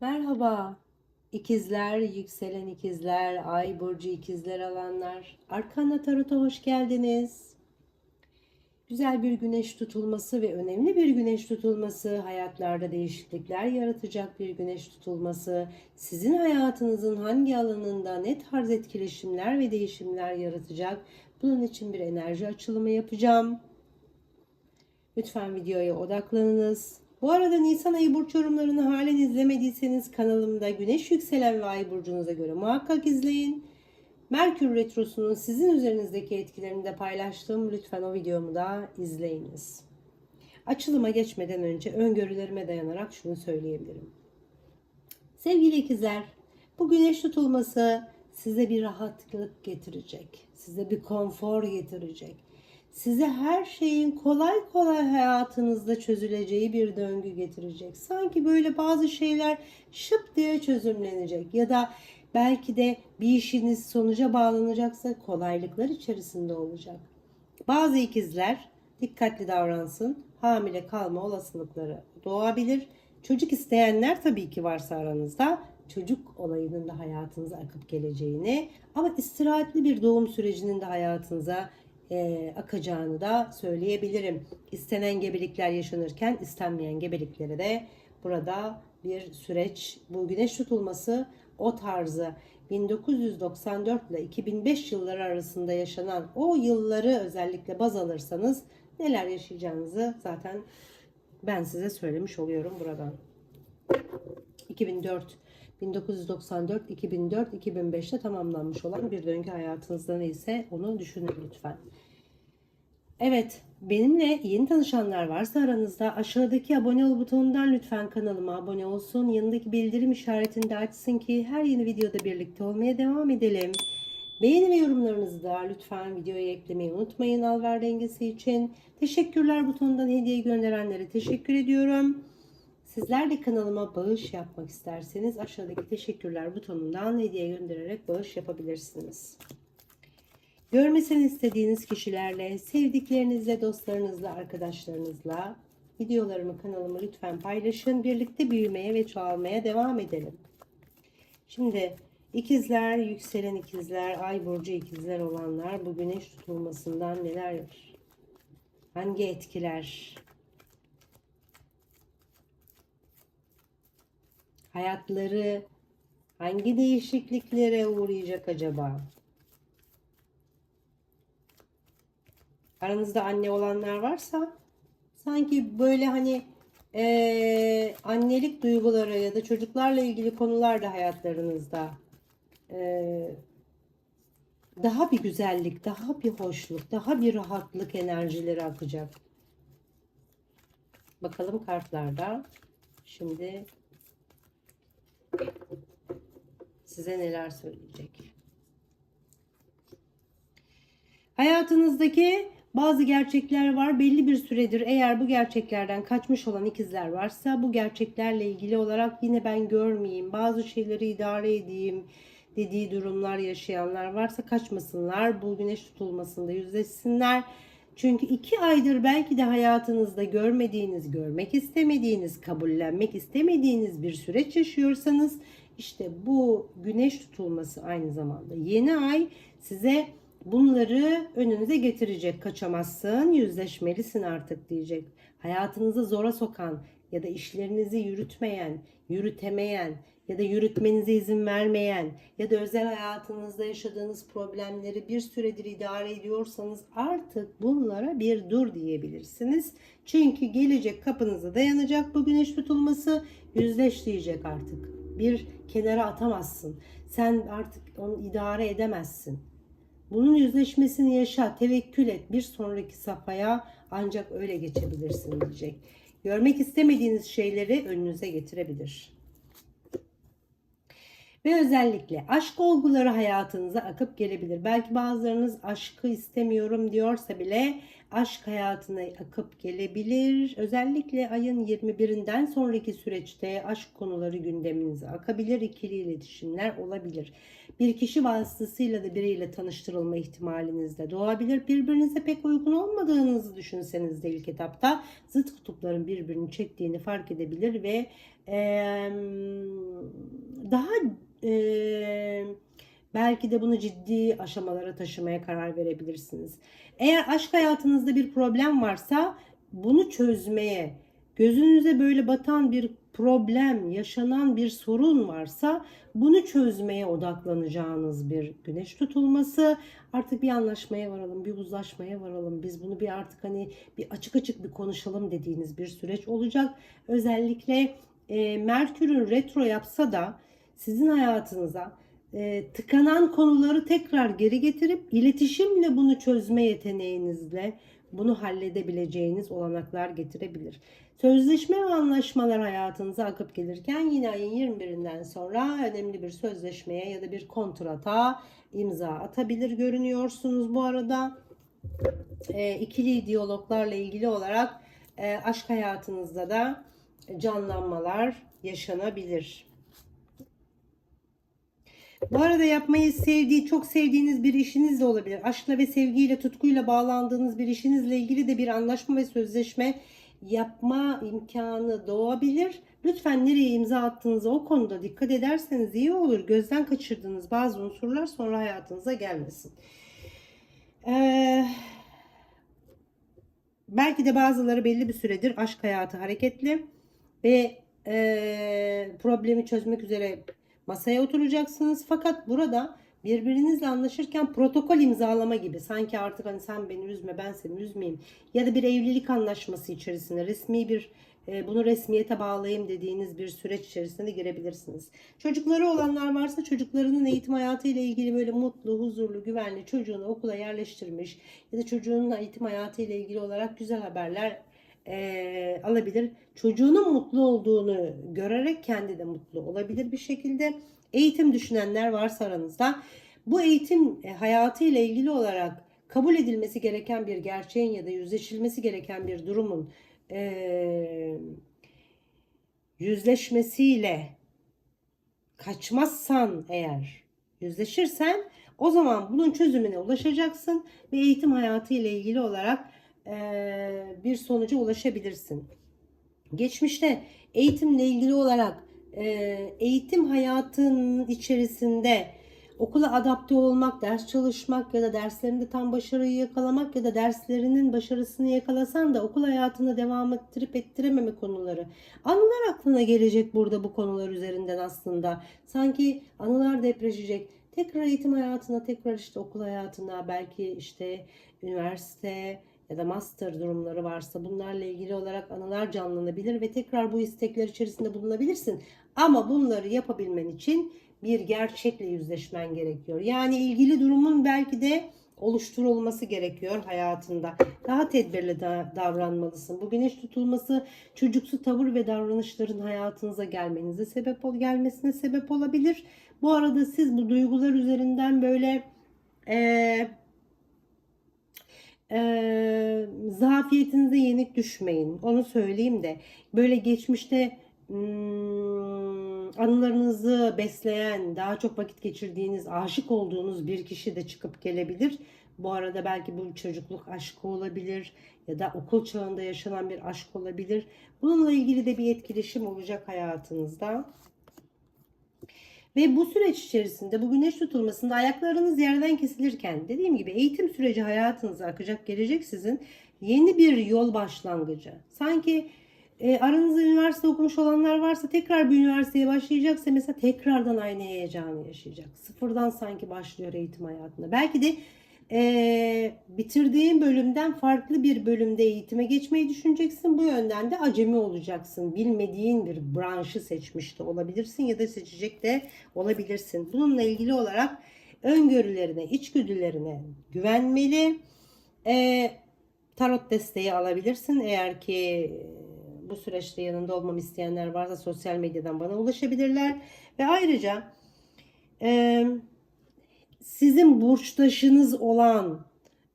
Merhaba. İkizler, yükselen ikizler, ay burcu ikizler alanlar. Arkana Tarot'a hoş geldiniz. Güzel bir güneş tutulması ve önemli bir güneş tutulması, hayatlarda değişiklikler yaratacak bir güneş tutulması, sizin hayatınızın hangi alanında ne tarz etkileşimler ve değişimler yaratacak? Bunun için bir enerji açılımı yapacağım. Lütfen videoya odaklanınız. Bu arada Nisan ayı burç yorumlarını halen izlemediyseniz kanalımda Güneş yükselen ve ay burcunuza göre muhakkak izleyin. Merkür Retrosu'nun sizin üzerinizdeki etkilerini de paylaştım. Lütfen o videomu da izleyiniz. Açılıma geçmeden önce öngörülerime dayanarak şunu söyleyebilirim. Sevgili ikizler, bu güneş tutulması size bir rahatlık getirecek. Size bir konfor getirecek size her şeyin kolay kolay hayatınızda çözüleceği bir döngü getirecek. Sanki böyle bazı şeyler şıp diye çözümlenecek ya da belki de bir işiniz sonuca bağlanacaksa kolaylıklar içerisinde olacak. Bazı ikizler dikkatli davransın. Hamile kalma olasılıkları doğabilir. Çocuk isteyenler tabii ki varsa aranızda çocuk olayının da hayatınıza akıp geleceğini ama istirahatli bir doğum sürecinin de hayatınıza e, akacağını da söyleyebilirim. İstenen gebelikler yaşanırken istenmeyen gebeliklere de burada bir süreç bu güneş tutulması o tarzı 1994 ile 2005 yılları arasında yaşanan o yılları özellikle baz alırsanız neler yaşayacağınızı zaten ben size söylemiş oluyorum buradan. 2004 1994, 2004, 2005'te tamamlanmış olan bir döngü hayatınızda neyse onu düşünün lütfen. Evet, benimle yeni tanışanlar varsa aranızda aşağıdaki abone ol butonundan lütfen kanalıma abone olsun. Yanındaki bildirim işaretini de açsın ki her yeni videoda birlikte olmaya devam edelim. Beğeni ve yorumlarınızı da lütfen videoya eklemeyi unutmayın alver dengesi için. Teşekkürler butonundan hediye gönderenlere teşekkür ediyorum. Sizler de kanalıma bağış yapmak isterseniz aşağıdaki teşekkürler butonundan hediye göndererek bağış yapabilirsiniz. Görmesini istediğiniz kişilerle, sevdiklerinizle, dostlarınızla, arkadaşlarınızla videolarımı kanalımı lütfen paylaşın. Birlikte büyümeye ve çoğalmaya devam edelim. Şimdi ikizler, yükselen ikizler, ay burcu ikizler olanlar bu güneş tutulmasından neler hangi etkiler hayatları hangi değişikliklere uğrayacak acaba? Aranızda anne olanlar varsa sanki böyle hani e, annelik duyguları ya da çocuklarla ilgili konular da hayatlarınızda e, daha bir güzellik, daha bir hoşluk, daha bir rahatlık enerjileri akacak. Bakalım kartlarda. Şimdi size neler söyleyecek. Hayatınızdaki bazı gerçekler var. Belli bir süredir eğer bu gerçeklerden kaçmış olan ikizler varsa bu gerçeklerle ilgili olarak yine ben görmeyeyim. Bazı şeyleri idare edeyim dediği durumlar yaşayanlar varsa kaçmasınlar. Bu güneş tutulmasında yüzleşsinler. Çünkü iki aydır belki de hayatınızda görmediğiniz, görmek istemediğiniz, kabullenmek istemediğiniz bir süreç yaşıyorsanız işte bu güneş tutulması aynı zamanda yeni ay size bunları önünüze getirecek. Kaçamazsın, yüzleşmelisin artık diyecek. Hayatınızı zora sokan ya da işlerinizi yürütmeyen, yürütemeyen ya da yürütmenize izin vermeyen ya da özel hayatınızda yaşadığınız problemleri bir süredir idare ediyorsanız artık bunlara bir dur diyebilirsiniz. Çünkü gelecek kapınıza dayanacak bu güneş tutulması yüzleş diyecek artık. Bir kenara atamazsın. Sen artık onu idare edemezsin. Bunun yüzleşmesini yaşa, tevekkül et. Bir sonraki safhaya ancak öyle geçebilirsin diyecek. Görmek istemediğiniz şeyleri önünüze getirebilir. Ve özellikle aşk olguları hayatınıza akıp gelebilir. Belki bazılarınız aşkı istemiyorum diyorsa bile aşk hayatına akıp gelebilir. Özellikle ayın 21'inden sonraki süreçte aşk konuları gündeminize akabilir. İkili iletişimler olabilir. Bir kişi vasıtasıyla da biriyle tanıştırılma ihtimaliniz de doğabilir. Birbirinize pek uygun olmadığınızı düşünseniz de ilk etapta zıt kutupların birbirini çektiğini fark edebilir ve eee, daha eee, belki de bunu ciddi aşamalara taşımaya karar verebilirsiniz. Eğer aşk hayatınızda bir problem varsa bunu çözmeye, gözünüze böyle batan bir problem, yaşanan bir sorun varsa bunu çözmeye odaklanacağınız bir güneş tutulması. Artık bir anlaşmaya varalım, bir uzlaşmaya varalım. Biz bunu bir artık hani bir açık açık bir konuşalım dediğiniz bir süreç olacak. Özellikle e, Merkür'ün retro yapsa da sizin hayatınıza e, tıkanan konuları tekrar geri getirip iletişimle bunu çözme yeteneğinizle bunu halledebileceğiniz olanaklar getirebilir. Sözleşme ve anlaşmalar hayatınıza akıp gelirken yine ayın 21'inden sonra önemli bir sözleşmeye ya da bir kontrata imza atabilir görünüyorsunuz bu arada. E, ikili diyaloglarla ilgili olarak e, aşk hayatınızda da canlanmalar yaşanabilir. Bu arada yapmayı sevdiği, çok sevdiğiniz bir işiniz de olabilir. Aşkla ve sevgiyle, tutkuyla bağlandığınız bir işinizle ilgili de bir anlaşma ve sözleşme yapma imkanı doğabilir. Lütfen nereye imza attığınıza o konuda dikkat ederseniz iyi olur. Gözden kaçırdığınız bazı unsurlar sonra hayatınıza gelmesin. Ee, belki de bazıları belli bir süredir aşk hayatı hareketli ve e, problemi çözmek üzere masaya oturacaksınız. Fakat burada birbirinizle anlaşırken protokol imzalama gibi sanki artık hani sen beni üzme ben seni üzmeyeyim ya da bir evlilik anlaşması içerisinde resmi bir e, bunu resmiyete bağlayayım dediğiniz bir süreç içerisinde girebilirsiniz. Çocukları olanlar varsa çocuklarının eğitim hayatı ile ilgili böyle mutlu, huzurlu, güvenli çocuğunu okula yerleştirmiş ya da çocuğunun eğitim hayatı ile ilgili olarak güzel haberler e, alabilir. Çocuğunun mutlu olduğunu görerek kendi de mutlu olabilir bir şekilde. Eğitim düşünenler varsa aranızda bu eğitim e, hayatı ile ilgili olarak kabul edilmesi gereken bir gerçeğin ya da yüzleşilmesi gereken bir durumun e, yüzleşmesiyle kaçmazsan eğer yüzleşirsen o zaman bunun çözümüne ulaşacaksın ve eğitim hayatı ile ilgili olarak bir sonuca ulaşabilirsin. Geçmişte eğitimle ilgili olarak eğitim hayatının içerisinde okula adapte olmak, ders çalışmak ya da derslerinde tam başarıyı yakalamak ya da derslerinin başarısını yakalasan da okul hayatına devam ettirip ettirememe konuları. Anılar aklına gelecek burada bu konular üzerinden aslında. Sanki anılar depreşecek. Tekrar eğitim hayatına, tekrar işte okul hayatına, belki işte üniversite, ya da master durumları varsa bunlarla ilgili olarak anılar canlanabilir ve tekrar bu istekler içerisinde bulunabilirsin. Ama bunları yapabilmen için bir gerçekle yüzleşmen gerekiyor. Yani ilgili durumun belki de oluşturulması gerekiyor hayatında. Daha tedbirli da davranmalısın. Bu güneş tutulması çocuksu tavır ve davranışların hayatınıza gelmenize sebep ol gelmesine sebep olabilir. Bu arada siz bu duygular üzerinden böyle eee e, zafiyetinize yenik düşmeyin. Onu söyleyeyim de böyle geçmişte hmm, anılarınızı besleyen, daha çok vakit geçirdiğiniz, aşık olduğunuz bir kişi de çıkıp gelebilir. Bu arada belki bu çocukluk aşkı olabilir ya da okul çağında yaşanan bir aşk olabilir. Bununla ilgili de bir etkileşim olacak hayatınızda. Ve bu süreç içerisinde bu güneş tutulmasında ayaklarınız yerden kesilirken dediğim gibi eğitim süreci hayatınıza akacak gelecek sizin yeni bir yol başlangıcı. Sanki e, aranızda üniversite okumuş olanlar varsa tekrar bir üniversiteye başlayacaksa mesela tekrardan aynı heyecanı yaşayacak. Sıfırdan sanki başlıyor eğitim hayatında. Belki de e, bitirdiğin bölümden farklı bir bölümde eğitime geçmeyi düşüneceksin. Bu yönden de acemi olacaksın. Bilmediğin bir branşı seçmiş de olabilirsin ya da seçecek de olabilirsin. Bununla ilgili olarak öngörülerine, içgüdülerine güvenmeli. E, tarot desteği alabilirsin. Eğer ki bu süreçte yanında olmamı isteyenler varsa sosyal medyadan bana ulaşabilirler. Ve ayrıca eee sizin burçtaşınız olan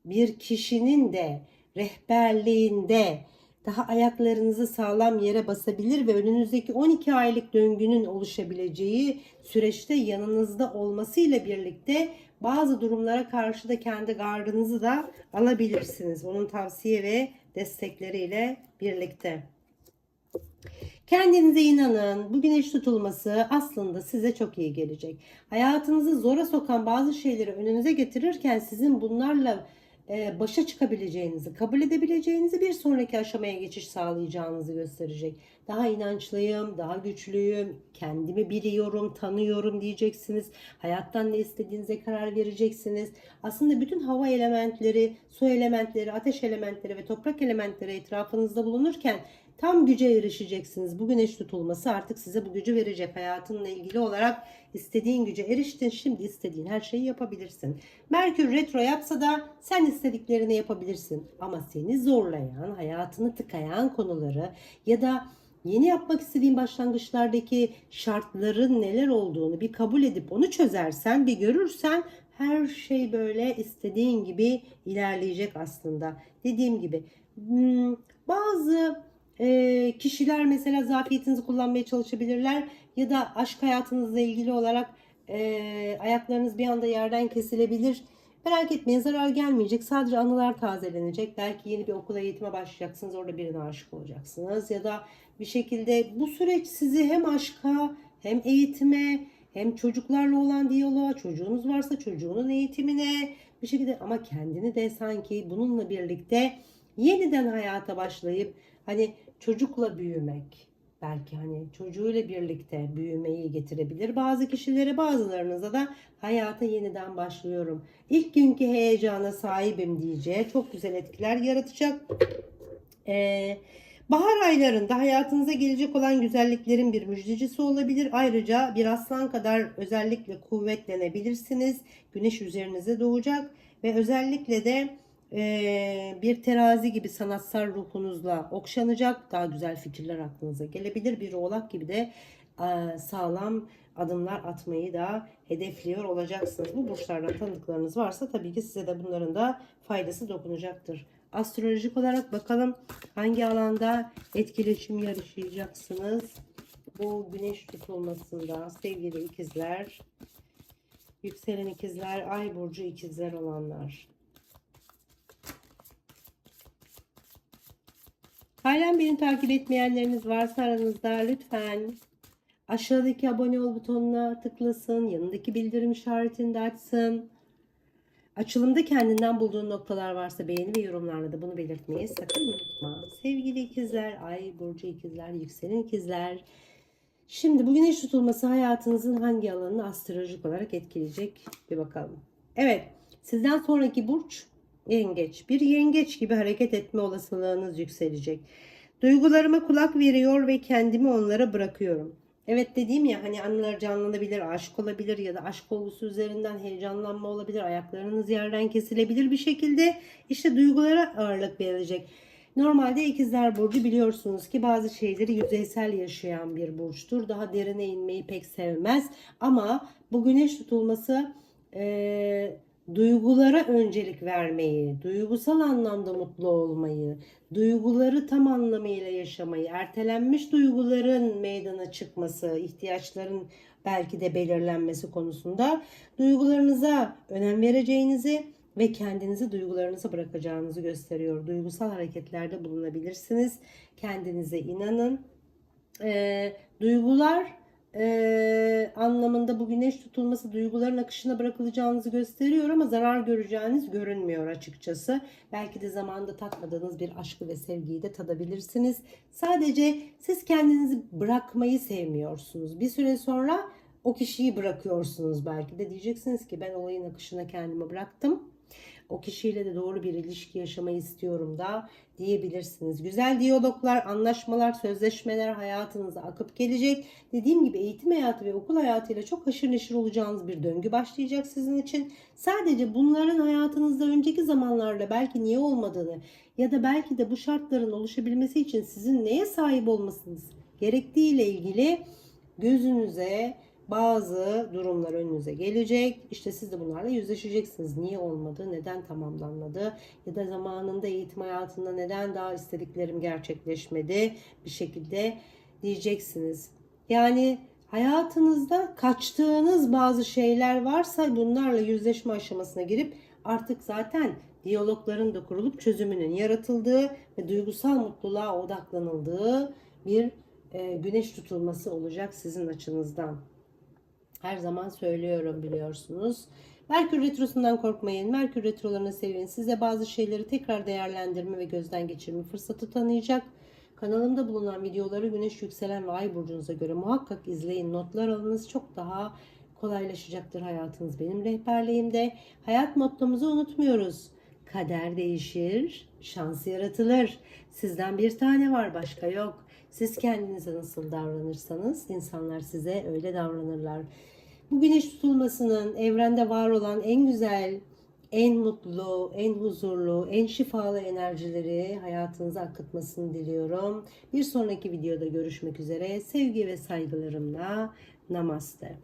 bir kişinin de rehberliğinde daha ayaklarınızı sağlam yere basabilir ve önünüzdeki 12 aylık döngünün oluşabileceği süreçte yanınızda olmasıyla birlikte bazı durumlara karşı da kendi gardınızı da alabilirsiniz. Onun tavsiye ve destekleriyle birlikte. Kendinize inanın. Bu güneş tutulması aslında size çok iyi gelecek. Hayatınızı zora sokan bazı şeyleri önünüze getirirken sizin bunlarla başa çıkabileceğinizi, kabul edebileceğinizi bir sonraki aşamaya geçiş sağlayacağınızı gösterecek. Daha inançlıyım, daha güçlüyüm, kendimi biliyorum, tanıyorum diyeceksiniz. Hayattan ne istediğinize karar vereceksiniz. Aslında bütün hava elementleri, su elementleri, ateş elementleri ve toprak elementleri etrafınızda bulunurken tam güce erişeceksiniz. Bu güneş tutulması artık size bu gücü verecek. Hayatınla ilgili olarak istediğin güce eriştin. Şimdi istediğin her şeyi yapabilirsin. Merkür retro yapsa da sen istediklerini yapabilirsin. Ama seni zorlayan, hayatını tıkayan konuları ya da yeni yapmak istediğin başlangıçlardaki şartların neler olduğunu bir kabul edip onu çözersen, bir görürsen her şey böyle istediğin gibi ilerleyecek aslında. Dediğim gibi hmm, bazı e, kişiler mesela zafiyetinizi kullanmaya çalışabilirler ya da aşk hayatınızla ilgili olarak e, ayaklarınız bir anda yerden kesilebilir. Merak etmeyin zarar gelmeyecek. Sadece anılar tazelenecek. Belki yeni bir okula eğitime başlayacaksınız. Orada birine aşık olacaksınız. Ya da bir şekilde bu süreç sizi hem aşka hem eğitime hem çocuklarla olan diyaloğa çocuğunuz varsa çocuğunun eğitimine bir şekilde ama kendini de sanki bununla birlikte yeniden hayata başlayıp hani çocukla büyümek belki hani çocuğuyla birlikte büyümeyi getirebilir bazı kişilere bazılarınıza da hayata yeniden başlıyorum. İlk günkü heyecana sahibim diyeceği çok güzel etkiler yaratacak. Ee, bahar aylarında hayatınıza gelecek olan güzelliklerin bir müjdecisi olabilir. Ayrıca bir aslan kadar özellikle kuvvetlenebilirsiniz. Güneş üzerinize doğacak ve özellikle de ee, bir terazi gibi sanatsal ruhunuzla okşanacak. Daha güzel fikirler aklınıza gelebilir. Bir oğlak gibi de e, sağlam adımlar atmayı da hedefliyor olacaksınız. Bu burçlardan tanıdıklarınız varsa tabii ki size de bunların da faydası dokunacaktır. Astrolojik olarak bakalım hangi alanda etkileşim yarışacaksınız. Bu güneş tutulmasında sevgili ikizler, yükselen ikizler, ay burcu ikizler olanlar. Halen beni takip etmeyenleriniz varsa aranızda lütfen aşağıdaki abone ol butonuna tıklasın. Yanındaki bildirim işaretini de açsın. Açılımda kendinden bulduğun noktalar varsa beğeni ve yorumlarla da bunu belirtmeyi sakın unutma. Sevgili ikizler, ay burcu ikizler, yükselen ikizler. Şimdi bu güneş tutulması hayatınızın hangi alanını astrolojik olarak etkileyecek bir bakalım. Evet, sizden sonraki burç yengeç. Bir yengeç gibi hareket etme olasılığınız yükselecek. Duygularıma kulak veriyor ve kendimi onlara bırakıyorum. Evet dediğim ya hani anılar canlanabilir, aşk olabilir ya da aşk olgusu üzerinden heyecanlanma olabilir, ayaklarınız yerden kesilebilir bir şekilde işte duygulara ağırlık verilecek. Normalde ikizler burcu biliyorsunuz ki bazı şeyleri yüzeysel yaşayan bir burçtur. Daha derine inmeyi pek sevmez ama bu güneş tutulması ee, duygulara öncelik vermeyi, duygusal anlamda mutlu olmayı, duyguları tam anlamıyla yaşamayı, ertelenmiş duyguların meydana çıkması, ihtiyaçların belki de belirlenmesi konusunda duygularınıza önem vereceğinizi ve kendinizi duygularınıza bırakacağınızı gösteriyor. Duygusal hareketlerde bulunabilirsiniz. Kendinize inanın. Ee, duygular e, anlamında bu güneş tutulması duyguların akışına bırakılacağınızı gösteriyor ama zarar göreceğiniz görünmüyor açıkçası. Belki de zamanında tatmadığınız bir aşkı ve sevgiyi de tadabilirsiniz. Sadece siz kendinizi bırakmayı sevmiyorsunuz. Bir süre sonra o kişiyi bırakıyorsunuz belki de diyeceksiniz ki ben olayın akışına kendimi bıraktım o kişiyle de doğru bir ilişki yaşamayı istiyorum da diyebilirsiniz. Güzel diyaloglar, anlaşmalar, sözleşmeler hayatınıza akıp gelecek. Dediğim gibi eğitim hayatı ve okul hayatıyla çok haşır neşir olacağınız bir döngü başlayacak sizin için. Sadece bunların hayatınızda önceki zamanlarda belki niye olmadığını ya da belki de bu şartların oluşabilmesi için sizin neye sahip olmasınız gerektiği ile ilgili gözünüze bazı durumlar önünüze gelecek. İşte siz de bunlarla yüzleşeceksiniz. Niye olmadı, neden tamamlanmadı ya da zamanında eğitim hayatında neden daha istediklerim gerçekleşmedi bir şekilde diyeceksiniz. Yani hayatınızda kaçtığınız bazı şeyler varsa bunlarla yüzleşme aşamasına girip artık zaten diyalogların da kurulup çözümünün yaratıldığı ve duygusal mutluluğa odaklanıldığı bir e, güneş tutulması olacak sizin açınızdan. Her zaman söylüyorum biliyorsunuz. Merkür Retrosu'ndan korkmayın. Merkür Retrolarını sevin. Size bazı şeyleri tekrar değerlendirme ve gözden geçirme fırsatı tanıyacak. Kanalımda bulunan videoları güneş yükselen ve ay burcunuza göre muhakkak izleyin. Notlar alınız çok daha kolaylaşacaktır hayatınız benim rehberliğimde. Hayat mottomuzu unutmuyoruz. Kader değişir, şans yaratılır. Sizden bir tane var, başka yok. Siz kendinize nasıl davranırsanız insanlar size öyle davranırlar. Bu güneş tutulmasının evrende var olan en güzel, en mutlu, en huzurlu, en şifalı enerjileri hayatınıza akıtmasını diliyorum. Bir sonraki videoda görüşmek üzere. Sevgi ve saygılarımla. Namaste.